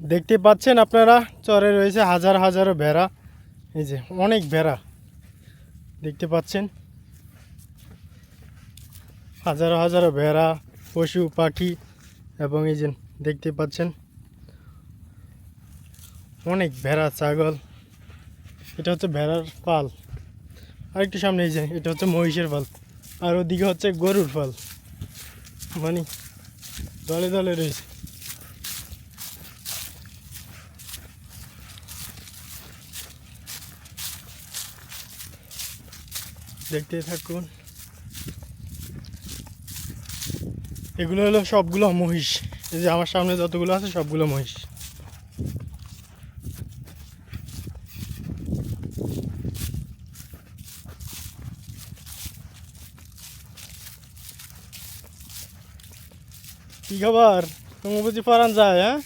দেখতে পাচ্ছেন আপনারা, চরে রয়েছে হাজার হাজারো ভেড়া। এই যে, অনেক ভেড়া দেখতে পাচ্ছেন। হাজারো হাজারো ভেড়া, পশু, পাখি এবং এই যে দেখতে পাচ্ছেন, অনেক ভেড়া, ছাগল। এটা হচ্ছে ভেড়ার পাল। আর একটু সামনে এই যে, এটা হচ্ছে মহিষের পাল। আর ওদিকে হচ্ছে গরুর পাল। মানে দলে দলে রয়েছে। দেখতে থাকুন। এগুলো হলো সবগুলো মহিষ। এই যে আমার সামনে যতগুলো আছে সবগুলো মহিষ। কি খবর? তোমার বুঝি পারান যায় হ্যাঁ?